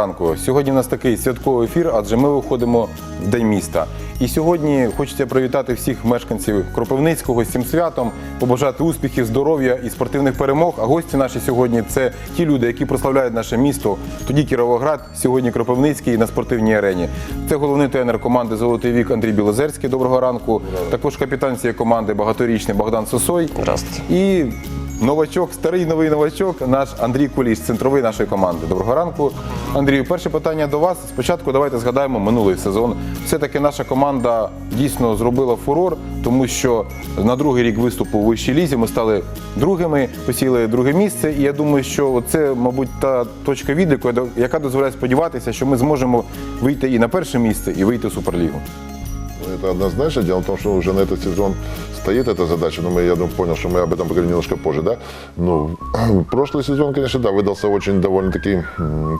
ранку. Сьогодні у нас такий святковий ефір, адже ми виходимо в День міста. І сьогодні хочеться привітати всіх мешканців Кропивницького з цим святом, побажати успіхів, здоров'я і спортивних перемог. А гості наші сьогодні це ті люди, які прославляють наше місто. Тоді Кіровоград, сьогодні Кропивницький на спортивній арені. Це головний тренер команди Золотий вік Андрій Білозерський. Доброго ранку. Також капітан цієї команди багаторічний Богдан Сосой. Здравствуйте. І новачок, старий новий новачок, наш Андрій Куліш, центровий нашої команди. Доброго ранку, Андрію. Перше питання до вас. Спочатку давайте згадаємо минулий сезон. Все-таки наша команда дійсно зробила фурор, тому що на другий рік виступу у вищій лізі ми стали другими, посіли друге місце. І я думаю, що це, мабуть, та точка відліку, яка дозволяє сподіватися, що ми зможемо вийти і на перше місце, і вийти в суперлігу. Это однозначно. Дело в том, что уже на этот сезон стоит эта задача, но мы, я думаю, понял, что мы об этом поговорим немножко позже, да. Ну, прошлый сезон, конечно, да, выдался очень довольно-таки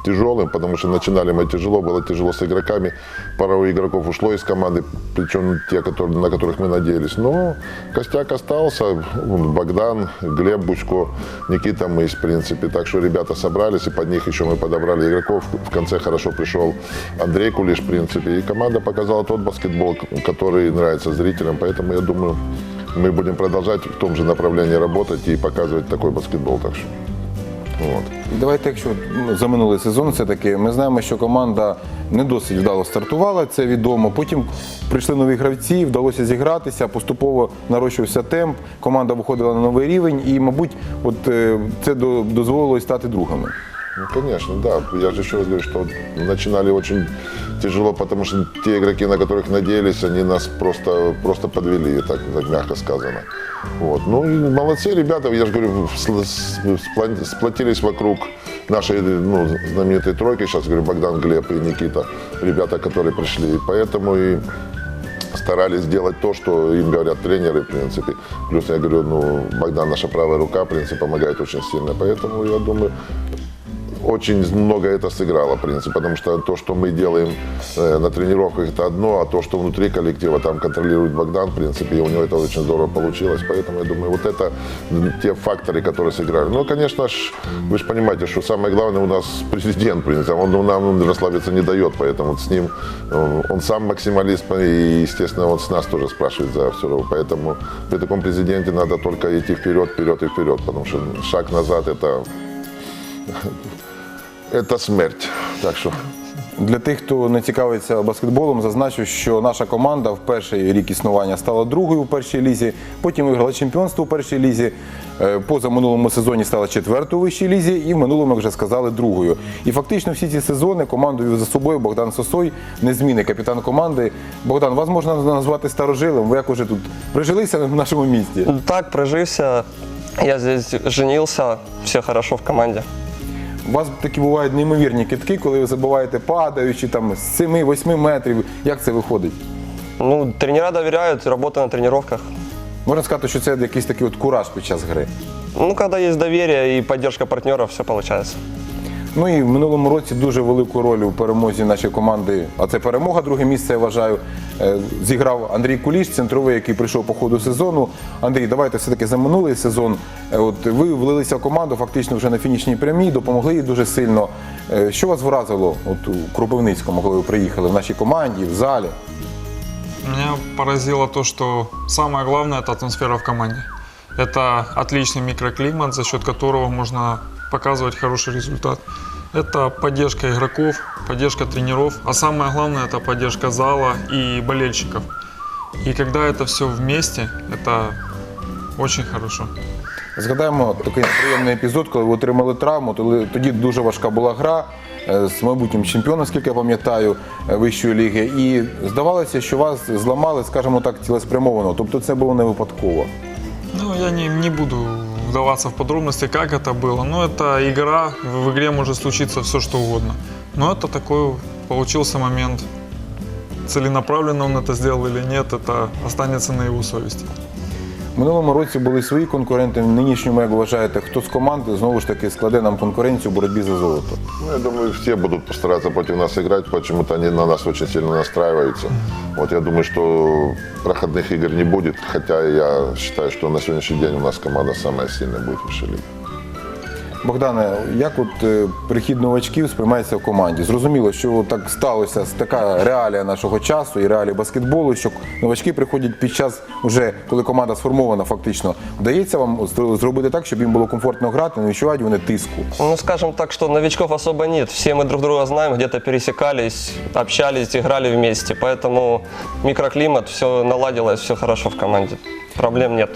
тяжелым, потому что начинали мы тяжело, было тяжело с игроками. Пару игроков ушло из команды, причем те, которые, на которых мы надеялись. Но костяк остался, Богдан, Глеб Бучко, Никита Мысь, в принципе. Так что ребята собрались, и под них еще мы подобрали игроков. В конце хорошо пришел Андрей Кулиш, в принципе. И команда показала тот баскетбол, который нравится зрителям. Поэтому я думаю, мы будем продолжать в том же направлении работать и показывать такой баскетбол. Так что, вот. Давайте, якщо ну, за минулий сезон, все таки ми знаємо, що команда не досить вдало стартувала, це відомо. Потім прийшли нові гравці, вдалося зігратися, поступово нарощувався темп, команда виходила на новий рівень, і, мабуть, от е, це до- дозволило і стати другими. Ну, конечно, да. Я же еще раз говорю, что начинали очень тяжело, потому что те игроки, на которых надеялись, они нас просто, просто подвели, так, так мягко сказано. Вот. Ну, молодцы ребята, я же говорю, сплотились вокруг нашей ну, знаменитой тройки, сейчас говорю, Богдан, Глеб и Никита, ребята, которые пришли. И поэтому и старались сделать то, что им говорят тренеры, в принципе. Плюс, я говорю, ну, Богдан наша правая рука, в принципе, помогает очень сильно. Поэтому, я думаю, очень много это сыграло, в принципе, потому что то, что мы делаем э, на тренировках, это одно, а то, что внутри коллектива там контролирует Богдан, в принципе, и у него это очень здорово получилось. Поэтому я думаю, вот это те факторы, которые сыграли. Ну, конечно ж, вы же понимаете, что самое главное у нас президент, в принципе, он нам расслабиться не дает, поэтому с ним э, он сам максималист, и, естественно, он с нас тоже спрашивает за все. Поэтому при таком президенте надо только идти вперед, вперед и вперед, потому что шаг назад это это смерть. Так що Для тих, хто не цікавиться баскетболом, зазначу, що наша команда в перший рік існування стала другою у першій лізі, потім виграла чемпіонство у першій лізі. е, Поза минулому сезоні стала четвертою у вищій лізі, і в минулому, як вже сказали, другою. І фактично всі ці сезони команду вів за собою Богдан Сосой, незмінний капітан команди. Богдан, вас можна назвати старожилом. Ви як уже тут прижилися в нашому місті? Так, прожился. Я здесь женился, все хорошо в команде. У вас такі бувають неймовірні китки, коли ви забуваєте падаючи там з 7-8 метрів. Як це виходить? Ну, тренера довіряють, робота на тренуваннях. Можна сказати, що це якийсь такий от кураж під час гри. Ну, коли є довір'я і підтримка партнерів, все получается. Ну і в минулому році дуже велику роль у перемозі нашої команди, а це перемога, друге місце, я вважаю, е, зіграв Андрій Куліш, центровий, який прийшов по ходу сезону. Андрій, давайте все-таки за минулий сезон. Е, От ви влилися в команду фактично вже на фінішній прямій, допомогли їй дуже сильно. Е, Що вас вразило от у Кропивницькому, коли ви приїхали в нашій команді, в залі? Меня поразило то, что самое главное – это атмосфера в команде. Это отличный микроклимат, за счет которого можно показывать хороший результат. Это поддержка игроков, поддержка тренеров, а самое главное – это поддержка зала и болельщиков. И когда это все вместе, это очень хорошо. Згадаємо такий неприємний епізод, коли ви отримали травму. Тоді- Тоді дуже важка була гра е, з майбутнім чемпіоном, наскільки я пам'ятаю, е, вищої ліги. І здавалося, що вас зламали, скажімо так, цілеспрямовано. Тобто це було не випадково. Ну, я не, не буду вдаваться в подробности, как это было. Но это игра, в в игре может случиться все, что угодно. Но это такой получился момент. Целенаправленно он это сделал или нет, это останется на его совести. В минулому році були свої конкуренти. В нинішньому, як вважаєте, хто з команди знову ж таки складе нам конкуренцію в боротьбі за золото? Ну, я думаю, всі будуть постаратися проти нас грати, почему-то вони на нас дуже сильно настраюються. Вот я думаю, що проходних ігор не будет, хоча я вважаю, що на сьогоднішній день у нас команда найсильніша буде в лиге. Богдане, як от е, прихід новачків сприймається в команді? Зрозуміло, що так сталося така реалія нашого часу і реалії баскетболу, що новачки приходять під час, уже коли команда сформована, фактично. Вдається вам з- зробити так, щоб їм було комфортно грати, не відчувають вони тиску. Ну, скажем так, что новичков особо нет. Все мы друг друга знаем, где-то пересекались, общались, играли вместе. Поэтому микроклимат, все наладилось, все хорошо в команде. Проблем нет.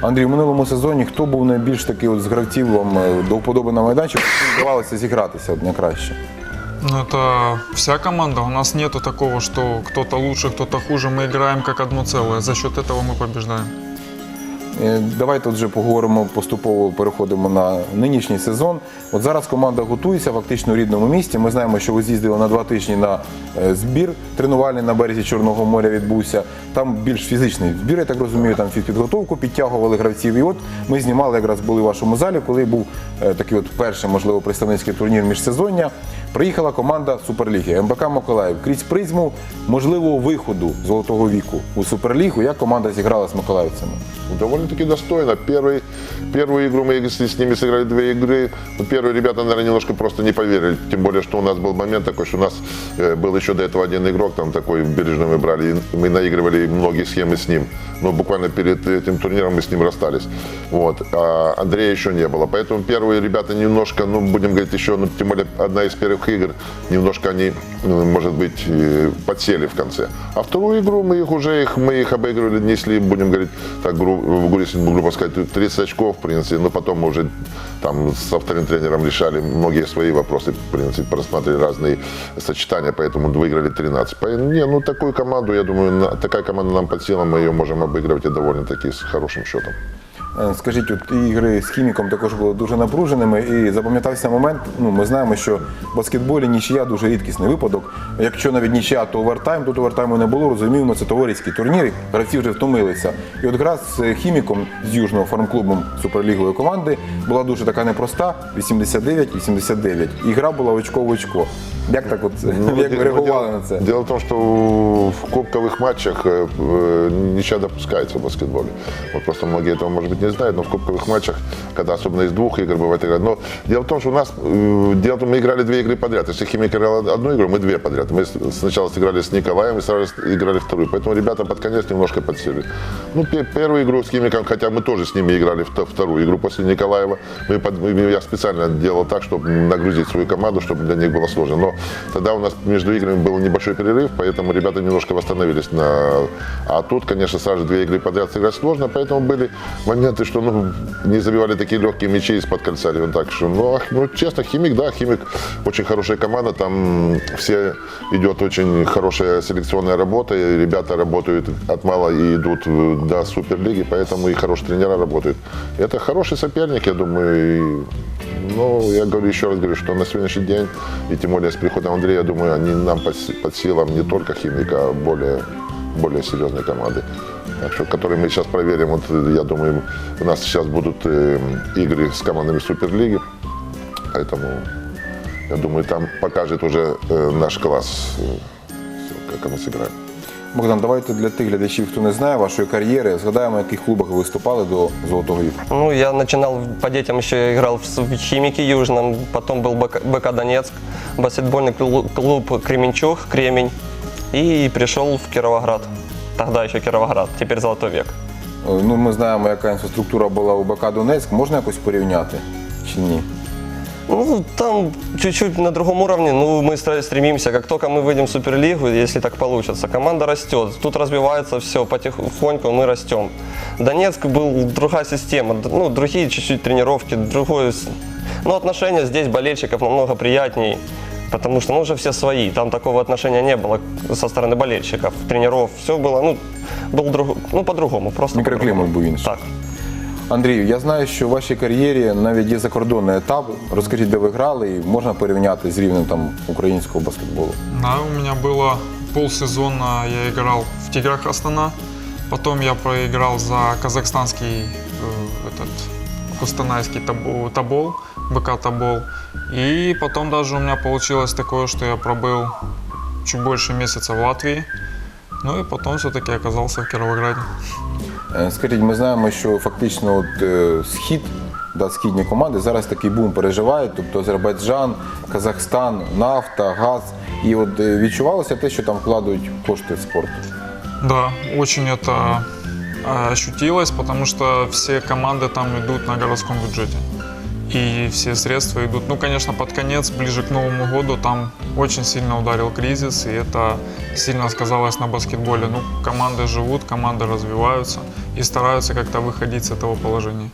Андрій, в минулому сезоні хто був найбільш такий от з гравців вам е, до вподоби на майданчик, вдавалося зігратися от найкраще? Ну, это вся команда. У нас нету такого, что кто-то лучше, кто-то хуже. Мы играем как одно целое. За счет этого мы побеждаем. Е, Давайте вже поговоримо поступово, переходимо на нинішній сезон. От зараз команда готується фактично у рідному місті. Ми знаємо, що ви з'їздили на два тижні на е, збір тренувальний на березі Чорного моря відбувся. Там більш фізичний збір, я так розумію, там підготовку підтягували гравців. І от ми знімали, якраз були в вашому залі, коли був е, такий от перший, можливо, представницький турнір міжсезоння. Приїхала команда Суперліги МБК Миколаїв крізь призму можливого виходу золотого віку у Суперлігу. Як команда зіграла з миколаївцями? Довольно-таки достойно. Первый, первую игру мы с, с ними сыграли две игры. Ну, первые ребята, наверное, немножко просто не поверили. Тем более, что у нас был момент такой, что у нас э, был еще до этого один игрок, там такой бережный мы брали, и мы наигрывали многие схемы с ним. Но буквально перед этим турниром мы с ним расстались. Вот. А Андрея еще не было. Поэтому первые ребята немножко, ну, будем говорить, еще, ну, тем более, одна из первых игр, немножко они, ну, может быть, подсели в конце. А вторую игру мы их уже, их, мы их обыгрывали, несли, будем говорить, так, гру, если грубо сказать, 30 очков, в принципе, но потом мы уже там со вторым тренером решали многие свои вопросы, в принципе, просматривали разные сочетания, поэтому выиграли 13. Поэтому, не, ну, такую команду, я думаю, такая команда нам под силам, мы ее можем обыгрывать и довольно-таки с хорошим счетом. Е, Скажіть, от ігри з хіміком також були дуже напруженими, і запам'ятався момент. Ну, ми знаємо, що в баскетболі нічия дуже рідкісний випадок. Якщо навіть нічия, то овертайм, тут овертайму не було. Розуміємо, це товариський турнір. і Гравці вже втомилися. І от гра з хіміком з южного фармклубом суперлігової команди була дуже така непроста: 89-89. І гра була очко в очко. Як так, от як ви реагували на це? Дело в том, что в кубковых матчах э, э, ничья допускается в баскетболе. Вот просто многие этого, может быть, не знают, но в кубковых матчах, когда особенно из двух игр бывает игра. Но дело в том, что у нас, э, дело в том, мы играли две игры подряд. Если Химик играл одну игру, мы две подряд. Мы сначала сыграли с Николаем и сразу играли вторую. Поэтому ребята под конец немножко подсели. Ну, пе- первую игру с Химиком, хотя мы тоже с ними играли вто- вторую игру после Николаева. Мы под- я специально делал так, чтобы нагрузить свою команду, чтобы для них было сложно. Но тогда у нас между играми был небольшой перерыв, поэтому ребята немножко восстановились. На... А тут, конечно, сразу две игры подряд сыграть сложно, поэтому были моменты, что ну, не забивали такие легкие мячи из-под кольца. Что, ну, ах, ну, честно, Химик, да, Химик очень хорошая команда, там все идет очень хорошая селекционная работа, и ребята работают от мала и идут до Суперлиги, поэтому и хорошие тренера работают. Это хороший соперник, я думаю, и ну, я говорю, еще раз говорю, что на сегодняшний день, и тем более с приходом Андрея, я думаю, они нам под, под силам не только химика, а более, более серьезные команды. Так что, которые мы сейчас проверим, вот, э, я думаю, у нас сейчас будут э, игры с командами Суперлиги, поэтому, я думаю, там покажет уже э, наш класс, э, всё, как мы сыграем. Богдан, давайте для тих глядачів, хто не знає вашої кар'єри, згадаємо, в яких клубах ви виступали до золотого віку. Ну, я начинал по детям еще я играл в с- в Химике Южном, потом был БК, БК Донецк, баскетбольный клу- клуб Кременчуг, Кремень, и пришел в Кировоград. Тогда еще Кировоград, теперь Золотой век. Е, Ну, ми знаємо, яка інфраструктура була у БК Донецьк. Можна якось порівняти чи ні? Ну, там чуть-чуть на другом уровне, ну, мы стра- стремимся, как только мы выйдем в Суперлигу, если так получится, команда растет, тут развивается все, потихоньку мы растем. Донецк был другая система, д- ну, другие чуть-чуть тренировки, другое, с- но отношения здесь болельщиков намного приятней, потому что, ну, уже все свои, там такого отношения не было со стороны болельщиков, тренеров, все было, ну, был друг, ну, по-другому, просто Мікроклімат по-другому. був інший. Так. Андрію, я знаю, що в вашій кар'єрі навіть є закордонний етап. Розкажіть, де ви грали, і можна порівняти з рівнем там українського баскетболу. Да, у меня было полсезона, я играл в Тиграх Астана, потом я проиграл за казахстанский э, этот Кустанайский табо- Тобол, БК Тобол. И потом даже у меня получилось такое, что я пробыл чуть больше месяца в Латвии. Ну и потом все-таки оказался в Кировограде. Е, Скажіть, ми знаємо, що фактично от, е, схід да, східні команди зараз такий бум переживають, тобто Азербайджан, Казахстан, нафта, газ. І от е, відчувалося те, що там вкладають кошти в спорт. Да, очень это э, ощутилось, потому что все команды там идут на городском бюджете. И все средства идут. Ну, конечно, под конец, ближе к Новому году, там очень сильно ударил кризис, и это сильно сказалось на баскетболе. Ну, команды живут, команды развиваются и стараются как-то выходить с этого положения.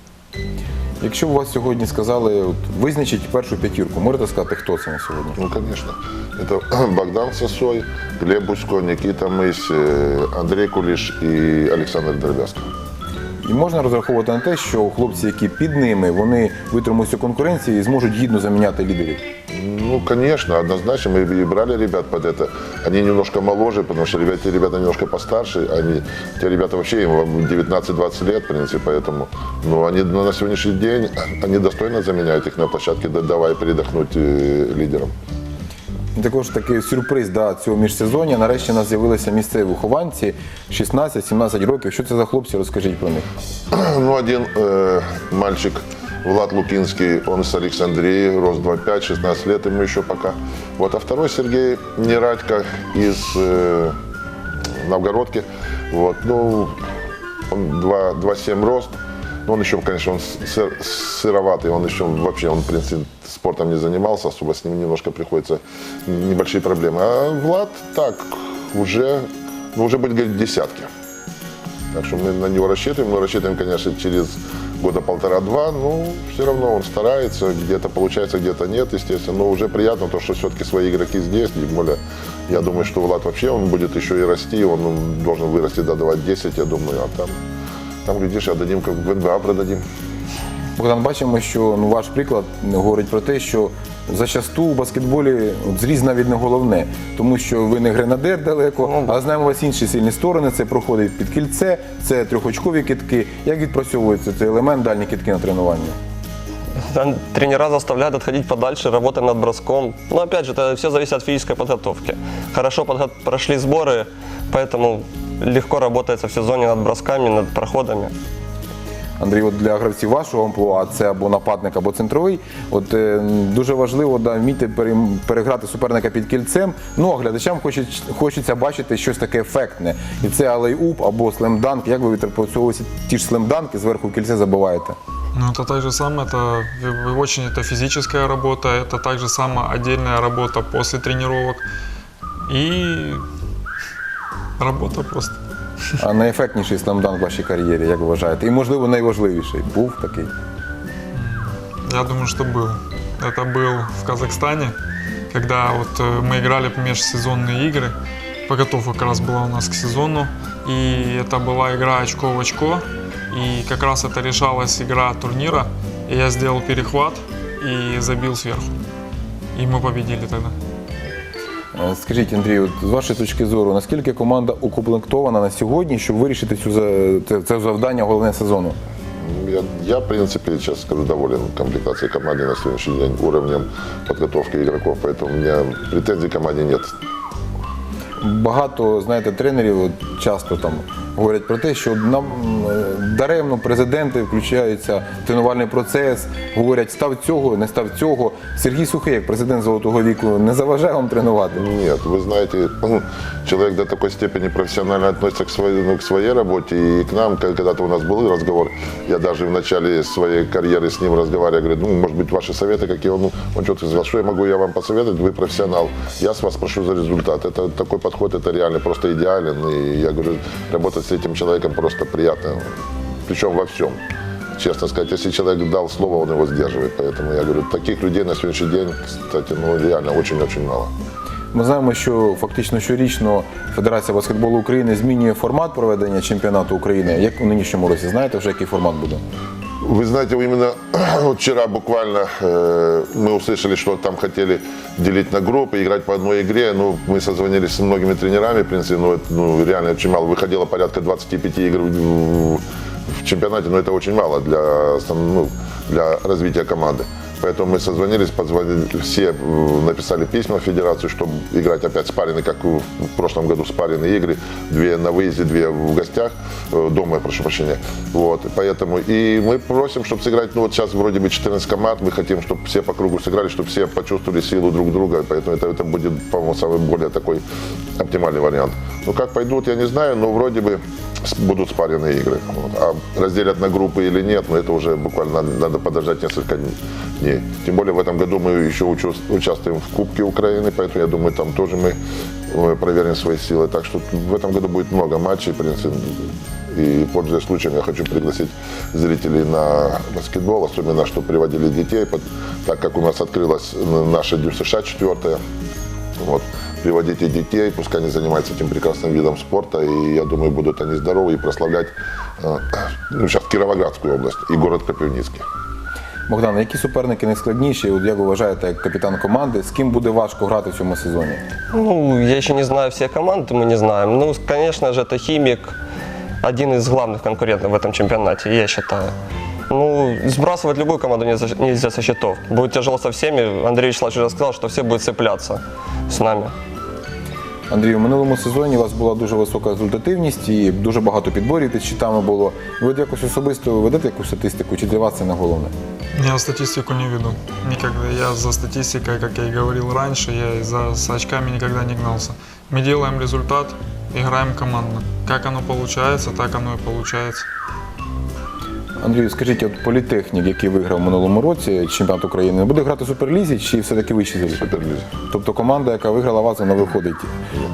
Якщо б у вас сьогодні сказали, от, визначіть першу п'ятірку, можете сказати, хто це на сьогодні? Ну, конечно. Это Богдан Сосой, Глеб Бусько, Никита Мысь, э, Андрей Кулиш и Александр Дербяско. І можна розраховувати на те, що хлопці, які під ними, вони витримують цю конкуренцію і зможуть гідно заміняти лідерів. Ну, конечно, однозначно. Мы и брали ребят под это. Они немножко моложе, потому что ребята, те ребята немножко постарше. Они, те ребята вообще им 19-20 лет, в принципе, поэтому. Но они ну, на сегодняшний день, они достойно заменяют их на площадке, да- давая передохнуть э, лидерам. Також такий сюрприз да, цього міжсезоння. Нарешті у нас з'явилися місцеві вихованці 16-17 років. Що це за хлопці? Розкажіть про них. Ну, один э, мальчик, Влад Лукинский, он с Александрии, рост 2,5, 16 лет ему еще пока. Вот, а второй Сергей Нерадько из э, Новгородки. Вот, ну, он 2,7 рост. Ну, он еще, конечно, он сыр- сыроватый, он еще вообще, он, в принципе, спортом не занимался, особо с ним немножко приходится небольшие проблемы. А Влад так, уже, ну, уже будет говорить десятки. Так что мы на него рассчитываем. Мы рассчитываем, конечно, через года полтора-два, но все равно он старается, где-то получается, где-то нет, естественно. Но уже приятно то, что все-таки свои игроки здесь, тем более, я думаю, что Влад вообще, он будет еще и расти, он ну, должен вырасти до 2-10, я думаю, а там, там, глядишь, отдадим, как в НБА продадим. Богдан, бачимо, що ну, ваш приклад говорить про те, що зачасту у баскетболі от, зріз навіть не головне, тому що ви не гренадер далеко, а знаємо у вас інші сильні сторони. Це проходить під кільце, це трьохочкові китки. Як відпрацьовується цей елемент дальні китки на тренуванні? Там Тренера заставляют отходить подальше, работаем над броском. Но опять же, это все зависит от физической подготовки. Хорошо подго- прошли сборы, поэтому легко работается в сезоне над бросками, над проходами. Андрій, от для гравців вашого амплуа, це або нападник, або центровий. От е, дуже важливо да, вміти перем- переграти суперника під кільцем. Ну а глядачам хочеться, хочеться бачити щось таке ефектне. І це алей-уп або слемданк. Як ви відпрацьовуєте ті ж слемданки, зверху в кільце забиваєте? Ну, это так же самое, это в- в- очень это физическая работа, это так же самое отдельная работа после тренировок. И работа просто. А найефектніший слемданк в вашій кар'єрі, як ви вважаєте? І можливо найважливіший був такий. Я думаю, что был. Это был в Казахстане, когда вот э, мы играли межсезонные игры. Подготовка как раз была у нас к сезону. И это была игра очко в очко. И как раз это решалась игра турнира. И я сделал перехват и забил сверху. И мы победили тогда. Е, Скажіть, Андрій, от з вашої точки зору, наскільки команда укомплектована на сьогодні, щоб вирішити цю це, це завдання головне сезону? Я, я, в принципе, сейчас скажу, доволен комплектацией команды на сегодняшний день, уровнем подготовки игроков, поэтому у меня претензий к команде нет. Багато знаєте, тренерів от, часто там говорять про те, що нам е, даремно президенти включаються в тренувальний процес, говорять, став цього, не став цього. Сергій Сухий, як президент золотого віку, не заважає вам тренувати. Нет, вы знаете, ну, человек до такой степени профессионально относится к своей, ну, к своей работе и к нам. К- Когда-то у нас был разговор, я даже в начале своей карьеры с ним разговаривал, говорю, ну, может быть, ваши советы какие? Он, он четко сказал, что я могу я вам посоветовать, вы профессионал, я с вас прошу за результат. Это такой подход, это реально просто идеален. И я говорю, работать с этим человеком просто приятно, причем во всем. Честно сказать, если человек дал слово, он его сдерживает. Поэтому я говорю, таких людей на сегодняшний день, кстати, ну реально очень-очень мало. Ми знаємо, що фактично щорічно Федерація баскетболу України змінює формат проведення чемпіонату України. Як у нинішньому році, знаєте вже який формат буде? Вы знаете, именно вот вчера буквально э, мы услышали, что там хотели делить на группы, играть по одной игре. Ну, мы созвонились с многими тренерами, в принципе, ну, это, ну, реально очень мало. Выходило порядка 25 игр в, в чемпионате, но это очень мало для, основ- ну, для развития команды. Поэтому мы созвонились, позвонили, все э, написали письма в федерацию, чтобы играть опять спарринг, как в прошлом году спарринные игры. Две на выезде, две в гостях, э, дома, прошу прощения. Вот, поэтому и мы просим, чтобы сыграть, ну вот сейчас вроде бы 14 команд, мы хотим, чтобы все по кругу сыграли, чтобы все почувствовали силу друг друга, поэтому это, это будет, по-моему, самый более такой оптимальный вариант. Ну как пойдут, я не знаю, но вроде бы будут спаренные игры. Вот. А разделят на группы или нет, ну это уже буквально надо подождать несколько дней. Тем более в этом году мы еще участвуем в Кубке Украины, поэтому я думаю, там тоже мы проверим свои силы. Так что в этом году будет много матчей, в принципе. И, пользуясь случаем, я хочу пригласить зрителей на баскетбол, особенно, что приводили детей, так как у нас открылась наша Дю США четвертая. Вот. Приводите детей, пускай они занимаются этим прекрасным видом спорта, и я думаю, будут они здоровы и прославлять э, ну, сейчас Кировоградскую область и город Кропивницкий. Богдан, які суперники найскладніші? От як ви вважаєте, як капітан команди, з ким буде важко грати в цьому сезоні? Ну, я еще не знаю всех команд, мы не знаем. Ну, конечно же, это Химик, один из главных конкурентов в этом чемпионате, я считаю. Ну, сбрасывать любую команду нельзя, нельзя со счетов. Будет тяжело со всеми. Андрей Вячеславович уже сказал, что все будут цепляться с нами. Андрію, в минулому сезоні у вас була дуже висока результативність і дуже багато підборів під щитами було. Ви якось особисто ведете якусь статистику, чи для вас це не головне? Я статистику не веду. Никогда. Я за статистикой, как я и говорил раньше, я за очками никогда не гнался. Мы делаем результат, играем командно. Как оно получается, так оно и получается. Андрію, скажіть, от політехнік, який виграв в минулому році чемпіонат України, буде грати в суперлізі чи все-таки вищій залі? Суперлізі. Тобто команда, яка виграла вас, вона виходить.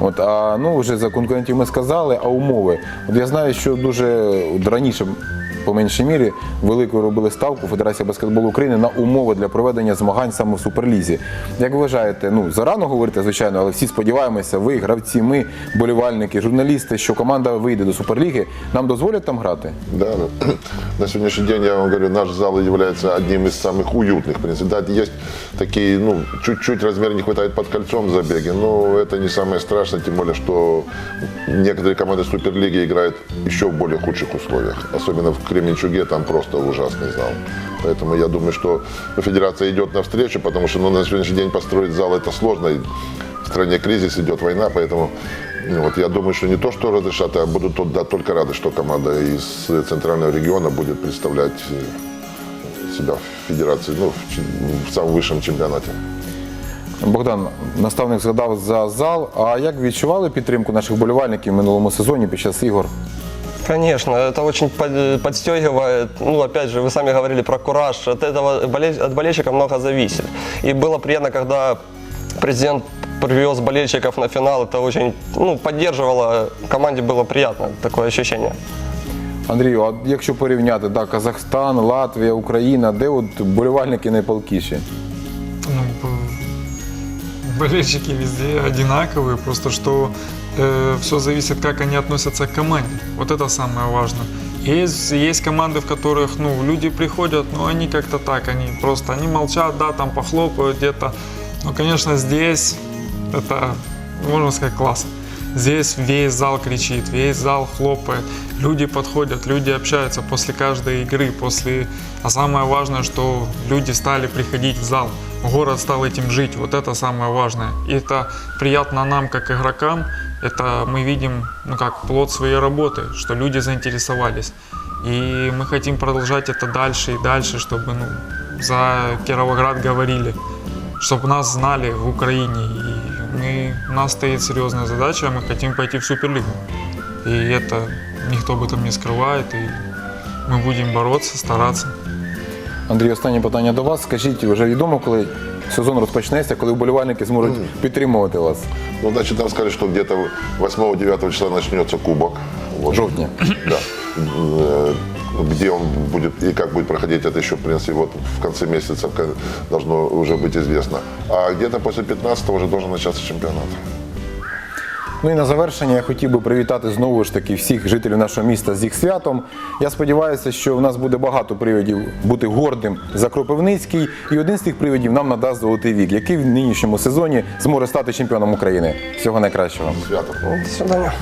От, а ну вже за конкурентів ми сказали, а умови. От я знаю, що дуже от, раніше По меншій мірі велику робили ставку Федерація баскетболу України на умови для проведення змагань саме в суперлізі. Як ви вважаєте, ну зарано говорити, звичайно, але всі сподіваємося, ви, гравці, ми, болівальники, журналісти, що команда вийде до суперліги, нам дозволять там грати? Да, да. на сегодняшний день, я вам говорю, наш зал является одним из самых уютных. В принципе, да, есть такие, ну, чуть-чуть размер не хватает под кольцом забеги, но это не самое страшное, тем более, что некоторые команды Суперлиги играют еще в более худших условиях. Особенно в Кременчуге там просто ужасный зал. Поэтому я думаю, что федерация идет навстречу, потому что ну, на сегодняшний день построить зал это сложно. И В стране кризис, идет война, поэтому ну, вот, я думаю, что не то, что разрешат, а будут тот- да, только рады, что команда из центрального региона будет представлять э, себя в федерации, ну, в, ч- в самом высшем чемпионате. Богдан, наставник згадав за зал. А як відчували підтримку наших болівальників в минулому сезоні під час ігор? Конечно, это очень под- подстегивает. Ну, опять же, вы сами говорили про кураж. От этого боле- от болельщика много зависит. И было приятно, когда президент привез болельщиков на финал. Это очень, ну, поддерживало. Команде было приятно такое ощущение. Андрію, а якщо порівняти да, Казахстан, Латвія, Україна, де от болівальники найпалкіші? Ну, б- болельщики везде одинаковые, просто что все зависит, как они относятся к команде. Вот это самое важное. Есть, есть команды, в которых ну, люди приходят, но они как-то так, они просто они молчат, да, там похлопают где-то. Но, конечно, здесь это, можно сказать, класс. Здесь весь зал кричит, весь зал хлопает, люди подходят, люди общаются после каждой игры, после... А самое важное, что люди стали приходить в зал, город стал этим жить, вот это самое важное. И это приятно нам, как игрокам, это мы видим, ну как, плод своей работы, что люди заинтересовались. И мы хотим продолжать это дальше и дальше, чтобы ну, за Кировоград говорили, чтобы нас знали в Украине. И мы, у нас стоит серьезная задача, мы хотим пойти в Суперлигу. И это никто об этом не скрывает, и мы будем бороться, стараться. Андрій, останнє питання до вас. Скажіть, вже відомо, коли сезон розпочнеться, коли вболівальники зможуть підтримувати вас? Ну, значит, нам сказали, что где-то 8-9 числа начнется кубок. Вот. Жовтня. Да. Э, Где он будет и как будет проходить, это еще, в принципе, вот в конце месяца должно уже быть известно. А где-то после 15 уже должен начаться чемпионат. Ну і на завершення я хотів би привітати знову ж таки всіх жителів нашого міста з їх святом. Я сподіваюся, що в нас буде багато привідів бути гордим за Кропивницький. І один з тих привідів нам надасть золотий вік, який в нинішньому сезоні зможе стати чемпіоном України. Всього найкращого. Свято. До свидания.